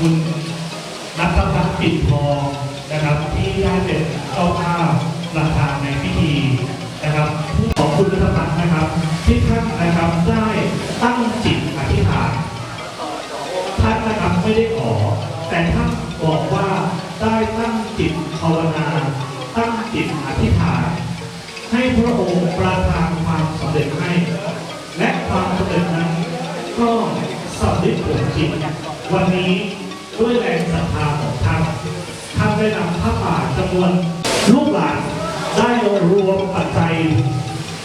คุณนัทพัฒน์ปิดทองนะครับ ที่ได้เป็นเจ้าภาพประธานในพิธีนะครับผู้ขอบคุณนัทพัฒน์นะครับ ที่ท่านนะครับได้ตั้งจิตอธิษฐานท่านนะครับไม่ได้ขอ แต่ท่านบอกว่าได้ตั้งจิตภาวนา ตั้งจิตอธิษฐาน ให้พระองค์ประทานความสำเร็จให้ และความสำเร็จนั้นก็สำเร็จผลจริงวันนี้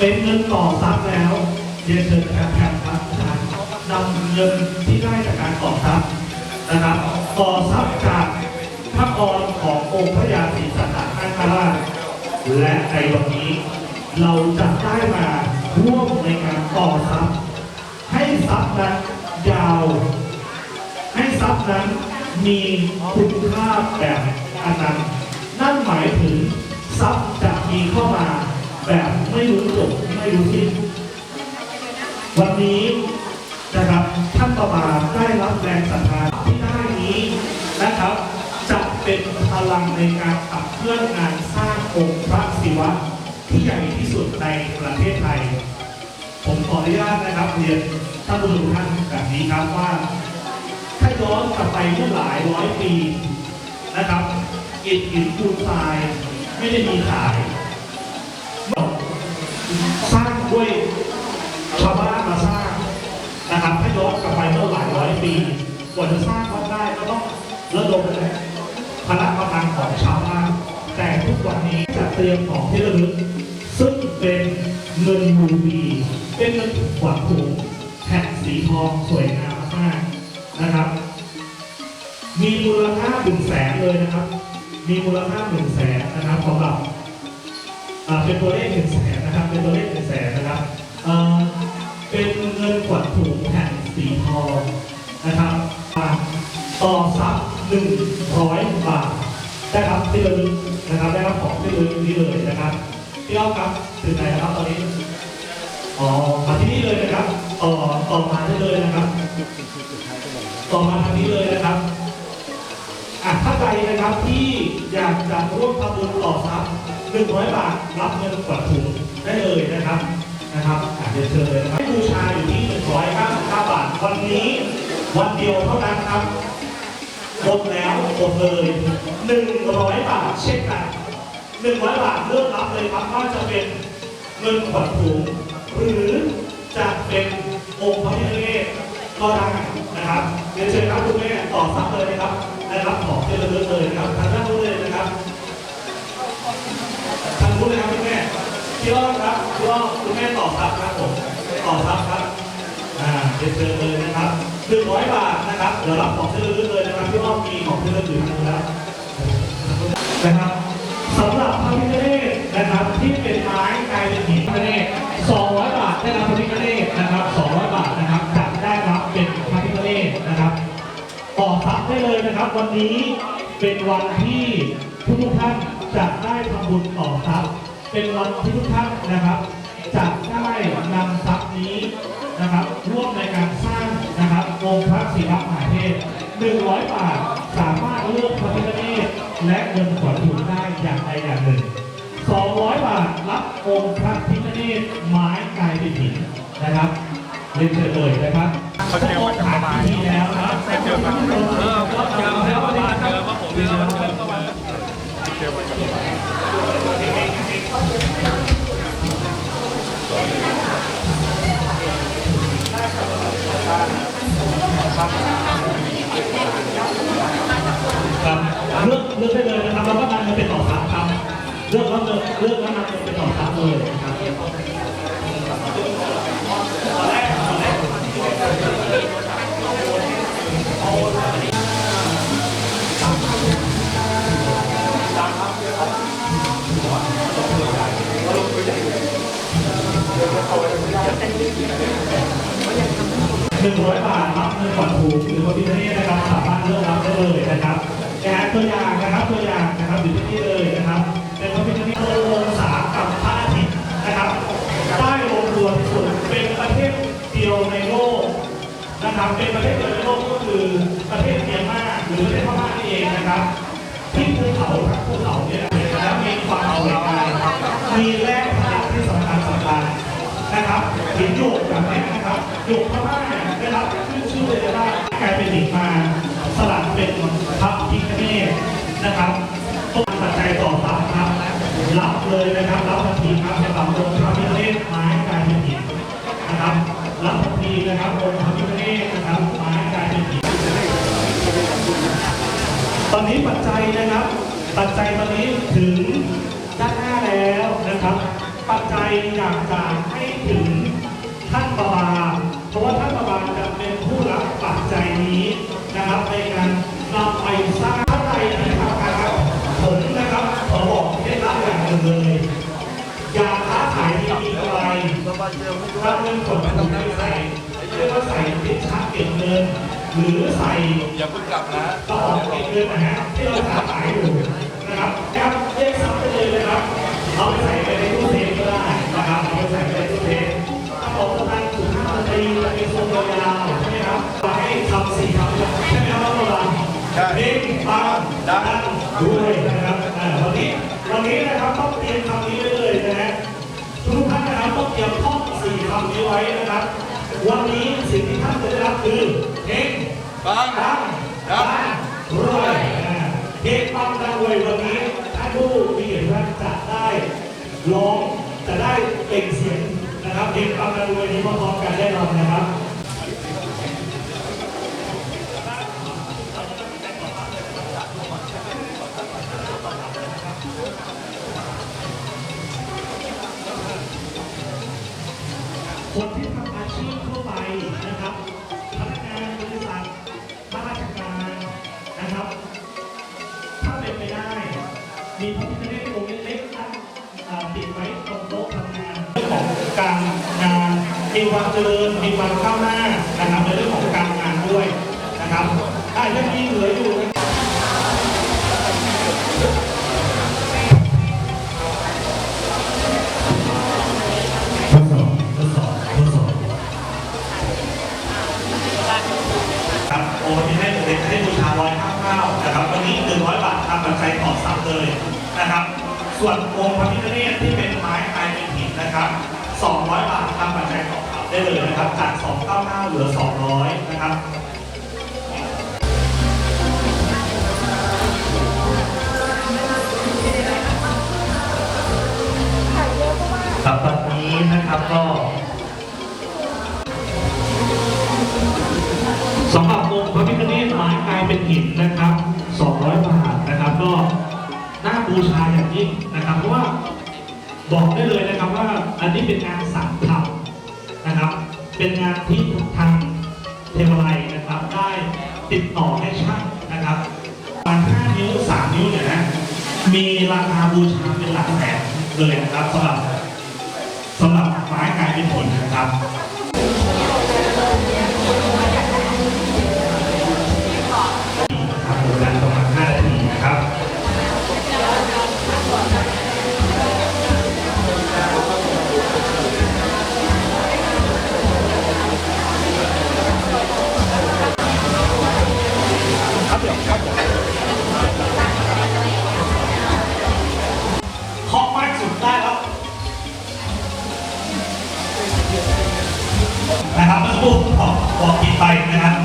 เป็นเงินต่อทรัพย์แล้วเรียนเชิญแทนแทนครับอาจารย์นำเงินที่ได้จากการต่อทรัพย์นะครับต่อทรัพย์จากพระกรขององค์พระยาศรีสัตตนาคราชและในวันนี้เราจะได้มาร่วมในการต่อทรัพย์ให้ทรัพย์นั้นยาว ให้ทรัพย์นั้นมีคุณค่าแบบอนันต์นั่นหมายถึงทรัพย์จะมีเข้ามา แบบไม่รู้จบไม่รู้สิ้นวันนี้นะครับท่านประมาได้รับแรงศรัทธาที่ได้นี้นะครับ จะเป็นพลังในการขับเคลื่อนงานสร้างองค์พระศิวะ ที่ใหญ่ที่สุดในประเทศไทย ผมขออนุญาตนะครับเรียนท่านผู้ชมท่านแบบนี้ครับว่า ถ้าย้อนกลับไปเมื่อหลายร้อยปีนะครับอิฐหินปูนทรายไม่ได้มีขาย สร้างด้วยชาวบ้านมาสร้างนะครับถ้าย้อนกลับไปเมื่อหลายร้อยปีกว่าจะสร้างวัดได้ก็ต้องระดมพละกำลังของชาวบ้านแต่ทุกวันนี้จะเตรียมของที่ระลึกซึ่งเป็นเงินรูบีเป็นเงินขวัญถุงแผ่นสีทองสวยงามมากนะครับ มีมูลค่าหนึ่งแสนเลยนะครับ มีมูลค่าหนึ่งแสนนะครับสำหรับอ่าเป็นตัวเลขหนึ่งแสน ครับเป็นตัวเลขหนึ่งแสนนะครับเป็นเงินขวัญถุงแผ่นสีทองนะครับอ่าต่อซับหนึ่งร้อยบาทได้ครับที่ระลึกนะครับได้รับของที่ระลึกนี้เลยนะครับพี่อ้อมครับถึงไหนแล้วครับตอนนี้อ๋อมาที่นี่เลยนะครับต่อต่อมาได้เลยนะครับต่อมาทางนี้เลยนะครับอะถ้าใดนะครับที่อยากจะร่วมทำบุญต่อทรัพย์100บาทรับเงินกวัดถุง ได้เลยนะครับนะครับอะเดี๋ยวเชิญเลยนะครับบูชาอยู่ที่199บาทวันนี้วันเดียวเท่านั้นครับหมดแล้วหมดเลย 100 บาทเช่นกัน 100 บาทเลือกรับเลยครับว่าจะเป็นเงินขวัญถุงหรือจะเป็นองค์พระพิฆเนศก็ได้นะครับเรียนเชิญครับคุณแม่ต่อซับเลยนะครับได้รับของที่ระลึกเลยนะครับทางด้านนู้นเลยนะครับทางนู้นเลยครับ พี่อ้อมครับพี่อ้อมคุณแม่ต่อซับครับผมต่อซับครับอ่าเรียนเชิญเลยนะครับ100บาทนะครับเดี๋ยวรับของที่ระลึกเลยนะครับพี่อ้อมมีของที่ระลึกอยู่นู้นแล้วนะครับสำหรับพระพิฆเนศนะครับที่เป็นไม้กลายเป็นหินพระพิฆเนศ200บาทได้รับพระพิฆเนศนะครับ200บาทนะครับจะได้รับเป็นพระพิฆเนศนะครับต่อทรัพย์ได้เลยนะครับ วันนี้เป็นวันที่ทุกท่านจะได้ทำบุญต่อทรัพย์ เป็นวันที่ทุกท่านนะครับ จะได้นำทรัพย์นี้นะครับร่วมในการสร้างนะครับองค์พระศิวะมหาเทพ100 บาทสามารถเลือกพระพิฆเนศและเงินขวัญถุงได้อย่างใดอย่างหนึ่ง 200 บาทรับองค์พระพิฆเนศไม้กลายเป็นหินนะครับเรียนเชิญเลยนะครับเขาเจอมาจากประมาณที่แล้วนะครับเจอมาเออเจอมา ครับเลือกเลือกได้เลยนะครับแล้วก็นำเงินเป็นต่อทรัพย์ครับเลือกแล้วเลือกเลือกแล้วนำเงินเป็นต่อทรัพย์เลยนะครับ งร้อยบาทรับเงินขวัญถุงหรือว่าพิเศษนะครับสามารถเลือกรับได้เลยนะครับนะฮะตัวอย่างนะครับตัวอย่างนะครับอยู่ที่นี่เลยนะครับเป็นพระพิฆเนศองศากับพระอาทิตย์นะครับได้ลงตัวที่สุดเป็นประเทศเดียวในโลกนะครับเป็นประเทศเดียวในโลกก็คือประเทศเมียนมาหรือประเทศพม่านี่เองนะครับที่ภูเขาภูเขาเนี่ยากลายเป็นหินมาสลักเป็นพระพิฆเนศนะครับต้นปัจจัยต่อสามครับรับเลยนะครับ รับทันทีครับสำหรับองค์พระพิฆเนศไม้กายเป็นหินนะครับ รับทันทีนะครับองค์พระพิฆเนศนะครับไม้กายเป็นหินตอนนี้ปัจจัยนะครับ ปัจจัยตอนนี้ถึงด้านหน้าแล้วนะครับ ปัจจัยอยากจะให้ถึงท่านประบาเพราะว่าท่าน ถ้าเงินสดต้องใส่เรียกว่าใส่ลิ้นชักเก็บเงินหรือใส่อย่าเพิ่งกลับนะกระบอเก็บเงินนะฮะที่เราค้าขายอยู่นะครับครับเรียกซับไปเลยนะครับเอาไปใส่ไปในตู้เซฟก็ได้นะครับเอาไปใส่ไปในตู้เซฟถ้าบอกว่าท่านถูกห้ามตีจะเป็นทรงยาวๆใช่ไหมครับมาให้ทำสี่คำใช่ไหมครับเราลังใช่เด้งปังดังด้วยนะครับอ่าวันนี้วันนี้นะครับต้องเตรียมคำนี้ไว้เลยนะฮะทุกท่านนะครับต้องเตรียมท่อ สี่คำนี้ไว้นะครับ วันนี้สิ่งที่ท่านจะได้รับคือเฮงปังปังดังรวยอ่าเฮงปังดังรวยวันนี้ท่านผู้มีเกียรติท่านจะได้ร้องจะได้เปล่งเสียงนะครับเฮงปังดังรวยนี้พร้อมๆกันแน่นอนนะครับ คนที่ทำอาชีพทั่วไปนะครับพนักงานบริษัทข้าราชการนะครับ ถ้าเป็นไปได้ มีพระพิฆเนศองค์เล็กๆตั้งอ่าติดไว้ตรงโต๊ะทำงานเรื่องของการงานมีความเจริญมีความก้าวหน้า เลยนะครับ ส่วนองค์พระพิฆเนศที่เป็นไม้กลายเป็นหินนะครับสองร้อยบาททำปัจจัยต่อสับได้เลยนะครับ จากสองเก้าห้าเหลือสองร้อยนะครับครับตอนนี้นะครับก็สำหรับองค์พระพิฆเนศไม้กลายเป็นหินนะครับ 200 บาทนะครับก็ น่าบูชาอย่างยิ่งนะครับเพราะว่าบอกได้เลยนะครับว่าอันนี้เป็นงานสั่งทำนะครับ เป็นงานที่ทางเทวไลนะครับได้ติดต่อให้ช่างนะครับประมาณ5นิ้ว 3 นิ้วเนี่ยนะมีราคาบูชาเป็นหลักแสนเลยนะครับสำหรับสำหรับไม้กายเป็นผลนะครับ นะครับเมื่อสักครู่บอกบอกผิดไปนะครับ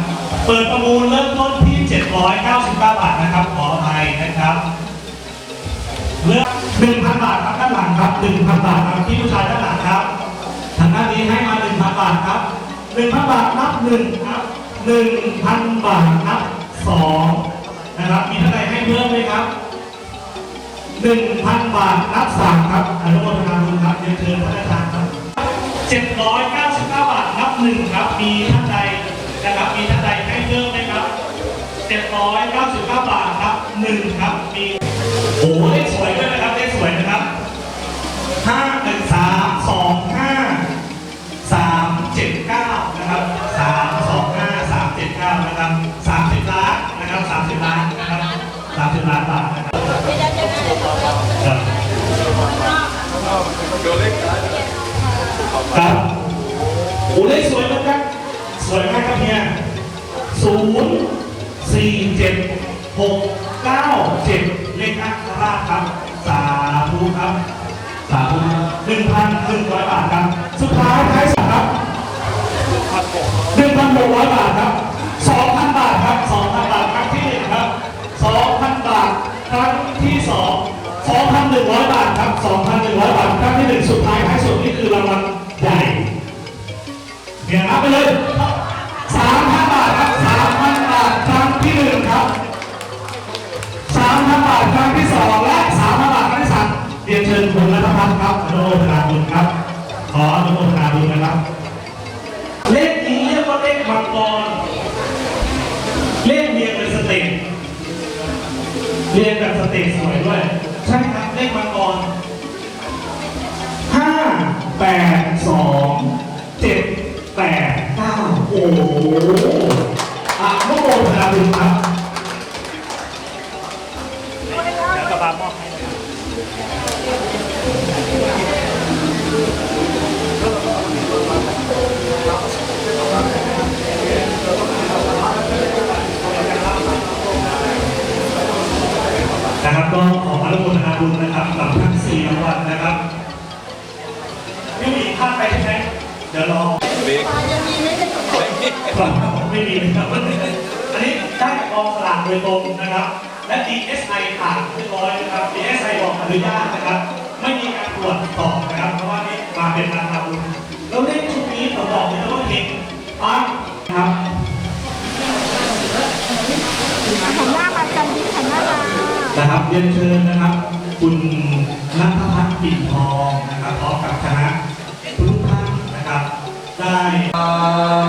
เปิดประมูลเริ่มต้นที่ 799 บาทนะครับ ขออภัยนะครับเลือก1,000 บาทครับด้านหลังครับ1,000 บาทครับที่ผู้ชายด้านหลังครับ ทางด้านนี้ให้มา 1,000 บาทครับ1,000 บาทนับ1ครับ1,000 บาทนับ2นะครับมีท่านใดให้เพิ่มไหมครับ1,000 บาทนับ3ครับอนุโมทนาบุญครับเรียนเชิญท่านอาจารย์ครับ799 บาท หนับ1ครับ มีท่านใดนะครับ มีท่านใดให้เพิ่มไหมครับ799บเก้าบาทนับ1ครับ มีโอ้โหเลขสวยด้วยนะครับเลขสวยนะครับห้าหนึ่งสามสองห้าสามเจ็ดเก้านะครับสามสองห้าสามเจ็ดเก้านะครับสามสิบล้านนะครับสามสิบล้านนะครับสามสิบล้านบาทนะครับครับ โอ้เลขสวยนะครับ สวยมากครับเนี่ยศูนย์สี่เจ็ดหกเก้าเจ็ดเลขนักราครับ สาธุครับสาธุหนึ่งพันหนึ่งร้อยบาทครับ สุดท้ายท้ายสุดครับหกหนึ่งพันหกร้อยบาทครับสองพันบาทครับสองพันบาทครั้งที่หนึ่งครับสองพันบาทครั้งที่สองสองพันหนึ่งร้อยบาทครับสองพันหนึ่งร้อยบาทครั้งที่หนึ่งสุดท้ายท้ายสุดนี่คือรางวัลใหญ่ เนี่ยรับไปเลยสามพันบาทครับสามพันบาทครั้งที่หนึ่งครับสามพันบาทครั้งที่สองและสามพันบาทครั้งที่สามเรียนเชิญคุณรัตพัฒน์ครับอนุโมทนาบุญครับ ขออนุโมทนาบุญนะครับ เลขนี้เรียกว่าเลขมังกรเลขเรียงเป็นสเต็ปเรียงแบบสเต็ปสวยด้วยใช่ครับเลขมังกรห้าแปดสอง แปดเก้าโอ้โหอะโมโมทนาบุญครับ ไม่มีนะครับอันนี้ได้จากกองสลากโดยตรงนะครับ และ DSI ผ่านเรียบร้อยนะครับ DSI บอกอนุญาตนะครับ ไม่มีการตรวจสอบนะครับ เพราะว่านี่มาเป็นราคาบุญแล้วเลขชุดนี้ผมบอกเลยนะว่าเฮงปังนะครับหันหน้ามากันดิหันหน้ามานะครับเรียนเชิญนะครับ คุณนัทพัฒน์ปิ่นทองนะครับพร้อมกับคณะทุกท่านนะครับได้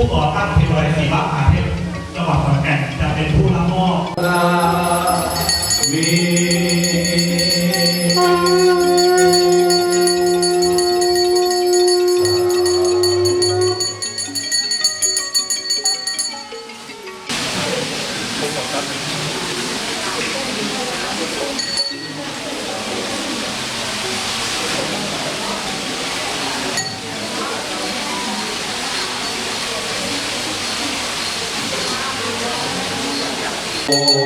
ผู้ก่อตั้งเทวไรศรีมหาเทพจังหวัดขอนแก่นจะเป็นผู้รับมอบ โอ